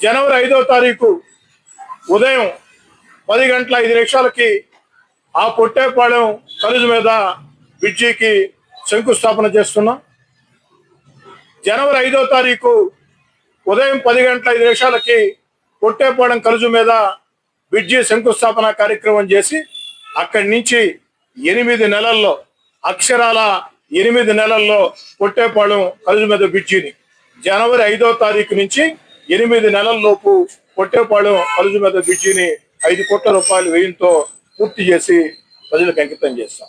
జనవరి ఐదో తారీఖు ఉదయం పది గంటల ఐదు నిమిషాలకి ఆ పొట్టేపాళెం కలుజు మీద బ్రిడ్జికి శంకుస్థాపన చేస్తున్నాం. జనవరి ఐదో తారీఖు ఉదయం పది గంటల ఐదు నిమిషాలకి పొట్టేపాళెం కలుజు మీద బ్రిడ్జి శంకుస్థాపన కార్యక్రమం చేసి అక్కడి నుంచి ఎనిమిది నెలల్లో అక్షరాల ఎనిమిది నెలల్లో పొట్టేపాళెం కలుజు మీద బ్రిడ్జిని జనవరి ఐదో తారీఖు నుంచి ఎనిమిది నెలల లోపు పొట్టేపాళెం కలుజు మీద బ్రిడ్జిని ఐదు కోట్ల రూపాయల వ్యయంతో పూర్తి చేసి ప్రజలకు అంకితం చేస్తాం.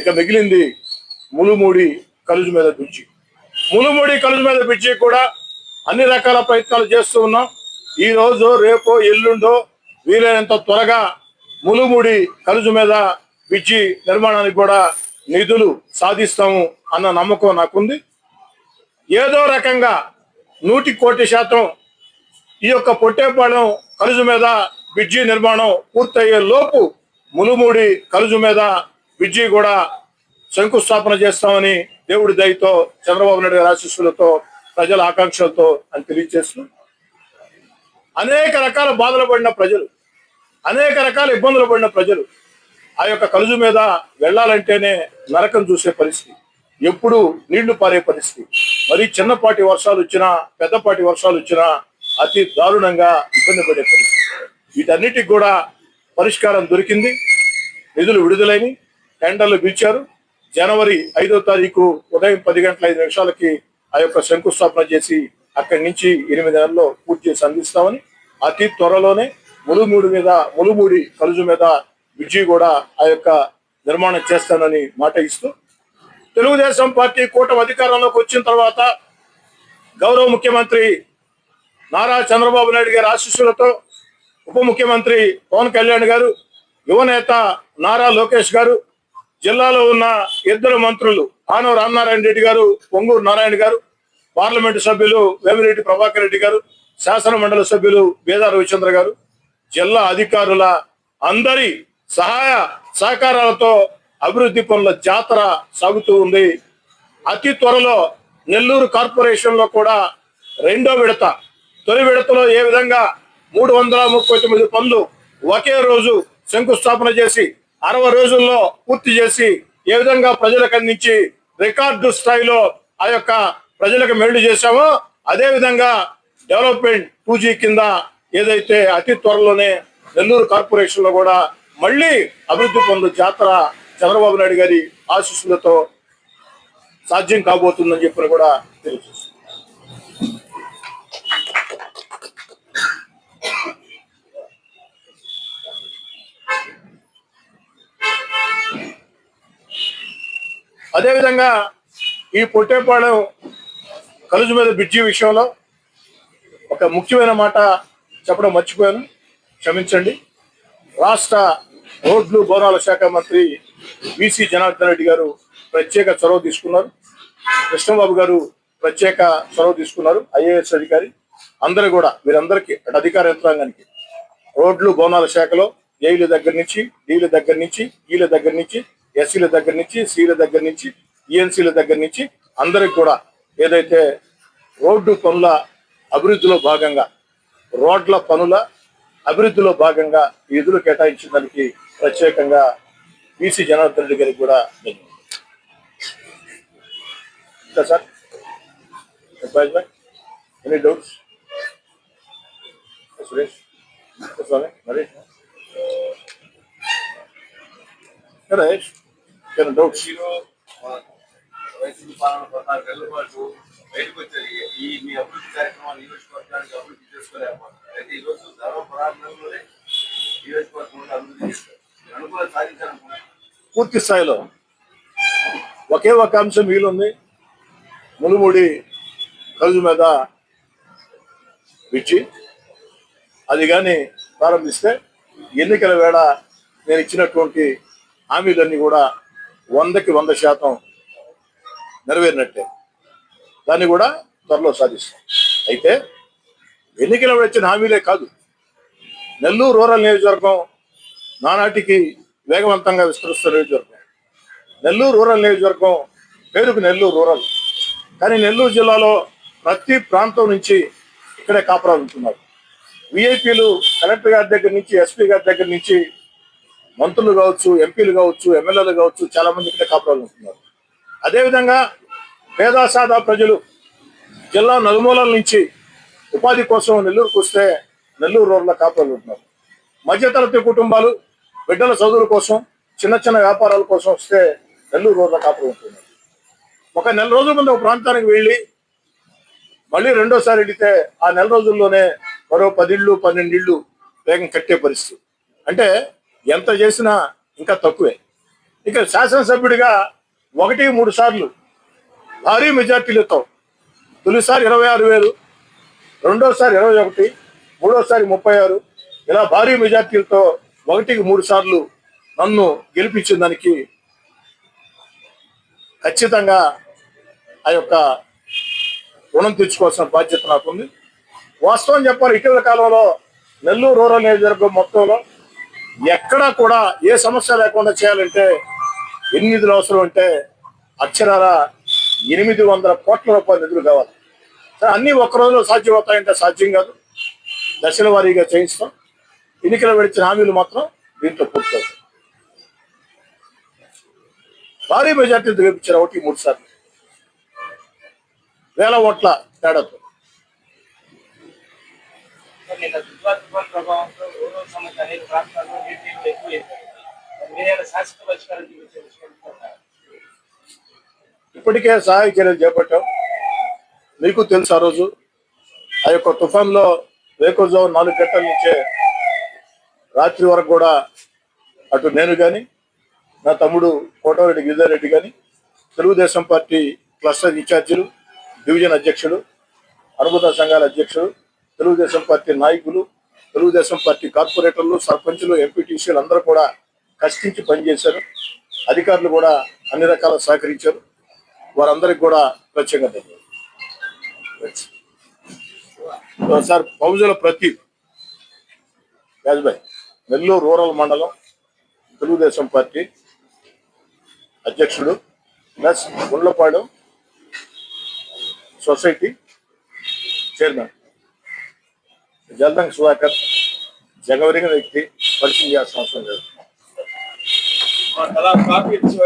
ఇక మిగిలింది ములుమూడి కలుజు మీద బ్రిడ్జి. ములుమూడి కలుజు మీద బ్రిడ్జి కూడా అన్ని రకాల ప్రయత్నాలు చేస్తూ ఉన్నాం. ఈ రోజు ఎల్లుండో వీలైనంత త్వరగా ములుమూడి కలుజు మీద బ్రిడ్జి నిర్మాణానికి కూడా నిధులు సాధిస్తాము అన్న నమ్మకం నాకుంది. ఏదో రకంగా నూటి కోటి శాతం ఈ యొక్క పొట్టేపాలెం కలుజు మీద బ్రిడ్జి నిర్మాణం పూర్తయ్యే లోపు ములుమూడి కలుజు మీద బ్రిడ్జి కూడా శంకుస్థాపన చేస్తామని దేవుడి దయతో చంద్రబాబు నాయుడు గారి ఆశీస్సులతో ప్రజల ఆకాంక్షలతో అని తెలియజేస్తూ అనేక రకాల బాధలు పడిన ప్రజలు అనేక రకాల ఇబ్బందులు పడిన ప్రజలు ఆ యొక్క కలుజు మీద వెళ్ళాలంటేనే నరకం చూసే పరిస్థితి ఎప్పుడు నీళ్ళు పారే పరిస్థితి. మరి చిన్నపాటి వర్షాలు వచ్చినా పెద్దపాటి వర్షాలు వచ్చినా అతి దారుణంగా ఇబ్బంది పడే పరిస్థితి. వీటన్నిటికి కూడా పరిష్కారం దొరికింది. నిధులు విడుదలైన టెండర్లు పిలిచారు జనవరి ఐదో తారీఖు ఉదయం పది గంటల ఐదు నిమిషాలకి ఆ యొక్క శంకుస్థాపన చేసి అక్కడి నుంచి ఎనిమిది నెలల్లో పూర్తి చేసి అందిస్తామని అతి త్వరలోనే ములుమూడి మీద ములుమూడి కలుజు మీద బ్రిడ్జి కూడా ఆ యొక్క నిర్మాణం చేస్తానని మాట ఇస్తూ తెలుగుదేశం పార్టీ కూటమి అధికారంలోకి వచ్చిన తర్వాత గౌరవ ముఖ్యమంత్రి నారా చంద్రబాబు నాయుడు గారి ఆశీస్సులతో ఉప ముఖ్యమంత్రి పవన్ కళ్యాణ్ గారు యువనేత నారా లోకేష్ గారు జిల్లాలో ఉన్న ఇద్దరు మంత్రులు ఆనవ రామనారాయణ రెడ్డి గారు పొంగూరు నారాయణ గారు పార్లమెంటు సభ్యులు వేమిరెడ్డి ప్రభాకర్ రెడ్డి గారు శాసన మండలి సభ్యులు బేదా రవిచంద్ర గారు జిల్లా అధికారుల అందరి సహాయ సహకారాలతో అభివృద్ధి పనుల జాతర సాగుతూ ఉంది. అతి త్వరలో నెల్లూరు కార్పొరేషన్లో కూడా రెండో విడత తొలి విడతలో ఏ విధంగా మూడు వందల ముప్పై తొమ్మిది పనులు ఒకే రోజు శంకుస్థాపన చేసి అరవై రోజుల్లో పూర్తి చేసి ఏ విధంగా ప్రజలకు అందించి రికార్డు స్థాయిలో ఆ యొక్క ప్రజలకు మేలు చేశామో అదే విధంగా డెవలప్మెంట్ టూ జీ కింద ఏదైతే అతి త్వరలోనే నెల్లూరు కార్పొరేషన్లో కూడా మళ్ళీ అభివృద్ధి పనులు జాతర చంద్రబాబు నాయుడు గారి ఆశీస్సులతో సాధ్యం కాబోతుందని చెప్పిన కూడా తెలుసు అదేవిధంగా ఈ పొట్టేపాళెం కలుజు మీద బ్రిడ్జి విషయంలో ఒక ముఖ్యమైన మాట చెప్పడం మర్చిపోయాను. క్షమించండి. రాష్ట్ర రోడ్లు భవనాల శాఖ మంత్రి విసి జనార్దన్ రెడ్డి గారు ప్రత్యేక చొరవ తీసుకున్నారు. కృష్ణబాబు గారు ప్రత్యేక చొరవ తీసుకున్నారు. ఐఏఎస్ అధికారి అందరూ కూడా వీరందరికీ అటు అధికార యంత్రాంగానికి. రోడ్లు భవనాల శాఖలో ఏఈల దగ్గర నుంచి డీల దగ్గర నుంచి ఈల దగ్గర నుంచి ఎస్సీల దగ్గర నుంచి సీల దగ్గర నుంచి ఈఎన్సీల దగ్గర నుంచి అందరికి కూడా ఏదైతే రోడ్డు పనుల అభివృద్ధిలో భాగంగా రోడ్ల పనుల అభివృద్ధిలో భాగంగా ఈ నిధులు కేటాయించిన దానికి ప్రత్యేకంగా బీసీ జనార్దన్ రెడ్డి గారికి కూడా ఇంకా sir any doubts? Suresh Swami Naresh? Naresh ఏమైనా డౌట్స్ బయటకు వచ్చారు. ఈ మీ అభివృద్ధి కార్యక్రమాలు నియోజకవర్గానికి అభివృద్ధి చేసుకోలేకపోతున్నారు అయితే ఈ రోజు ధర్మ ప్రారంభంలోనే నియోజకవర్గంలో అభివృద్ధి చేస్తారు సాధించాలనుకుంటున్నారు. పూర్తి స్థాయిలో ఒకే ఒక అంశం మిగిలింది ములుముడి కలుజు మీద బ్రిడ్జి అది కానీ ప్రారంభిస్తే ఎన్నికల వేళ నేను ఇచ్చినటువంటి హామీలన్నీ కూడా వందకి వంద శాతం నెరవేరినట్టే. దాన్ని కూడా త్వరలో సాధిస్తాం. అయితే ఎన్నికల వచ్చిన హామీలే కాదు. నెల్లూరు రూరల్ నియోజకవర్గం నానాటికి వేగవంతంగా విస్తరిస్తున్న నియోజకవర్గం. నెల్లూరు రూరల్ నియోజకవర్గం పేరుకు నెల్లూరు రూరల్. కానీ నెల్లూరు జిల్లాలో ప్రతి ప్రాంతం నుంచి ఇక్కడే కాపురాలు ఉంటున్నారు విఐపీలు కలెక్టర్ గారి దగ్గర నుంచి ఎస్పీ గారి దగ్గర నుంచి మంత్రులు కావచ్చు ఎంపీలు కావచ్చు ఎమ్మెల్యేలు కావచ్చు చాలా మంది ఇక్కడ కాపురాలు ఉంటున్నారు. అదేవిధంగా పేదాసాదా ప్రజలు జిల్లా నలుమూలల నుంచి ఉపాధి కోసం నెల్లూరుకు వస్తే నెల్లూరు రోడ్ల కాపురాలు ఉంటున్నారు. మధ్యతరగతి కుటుంబాలు బిడ్డల చదువుల కోసం చిన్న చిన్న వ్యాపారాల కోసం వస్తే నెల్లూరు రోడ్ల కాపురం ఉంటున్నారు. ఒక నెల రోజుల ముందు ఒక ప్రాంతానికి వెళ్ళి మళ్ళీ రెండోసారి వెళితే ఆ నెల రోజుల్లోనే మరో పదిళ్ళు పన్నెండిళ్ళు వేగం కట్టే పరిస్థితి. అంటే ఎంత చేసినా ఇంకా తక్కువే. ఇక శాసనసభ్యుడిగా ఒకటి మూడు సార్లు భారీ మెజార్టీలతో తొలిసారి ఇరవై ఆరు వేలు రెండోసారి ఇరవై ఒకటి మూడోసారి ముప్పై ఆరు ఇలా భారీ మెజార్టీలతో ఒకటికి మూడు సార్లు నన్ను గెలిపించిన దానికి ఖచ్చితంగా ఆ యొక్క రుణం తీర్చుకోవాల్సిన బాధ్యత నాకుంది. వాస్తవం చెప్పాలి ఇటీవల కాలంలో నెల్లూరు రూరల్ నియోజకవర్గం మొత్తంలో ఎక్కడా కూడా ఏ సమస్య లేకుండా చేయాలంటే ఎన్ని నిధులు అవసరం అంటే అక్షరాల ఎనిమిది వందల కోట్ల రూపాయల నిధులు కావాలి. సరే, అన్నీ ఒక్క రోజులో సాధ్యమవుతాయంటే సాధ్యం కాదు. దశల వారీగా చేయిస్తాం ఎన్నికల విడిచిన హామీలు మాత్రం దీంట్లో పూర్తవుతాయి. భారీ మెజార్టీలు గెలిపించారు ఒకటి మూడు సార్లు. వేల ఓట్ల తేడాతో. నిన్న తుఫాన్ తుఫాన్ ప్రభావంతో ఓరో సమస్య అనేక ప్రాంతాల్లో నీటి ఎక్కువైంది మీరేమైనా శాశ్వత పరిష్కారం చూపించే ఇప్పటికే సహాయ చర్యలు చేపట్టాం. మీకు తెలుసు ఆ రోజు. ఆ యొక్క తుఫాన్లో వేకుజో నాలుగు గంటల నుంచే రాత్రి వరకు కూడా అటు నేను కానీ నా తమ్ముడు కోటారెడ్డి గిరిజారెడ్డి కానీ తెలుగుదేశం పార్టీ క్లస్టర్ ఇన్ఛార్జీలు డివిజన్ అధ్యక్షుడు అనుబంధ సంఘాల అధ్యక్షుడు తెలుగుదేశం పార్టీ నాయకులు తెలుగుదేశం పార్టీ కార్పొరేటర్లు సర్పంచులు ఎంపీటీసీలు అందరూ కూడా కష్టించి పనిచేశారు. అధికారులు కూడా అన్ని రకాల సహకరించారు. వారందరికి కూడా ప్రత్యేకంగా ధన్యవాదాలు. సార్ పౌజుల ప్రతీప్ యాజ్బాయ్ నెల్లూరు రూరల్ మండలం తెలుగుదేశం పార్టీ అధ్యక్షుడు plus Gundlapadu society chairman. జల్దంగ్ Sudhakar జగవరిగిన వ్యక్తి పరిచయం చేయాల్సిన అవసరం లేదు మా తలా కాపీ ఇచ్చి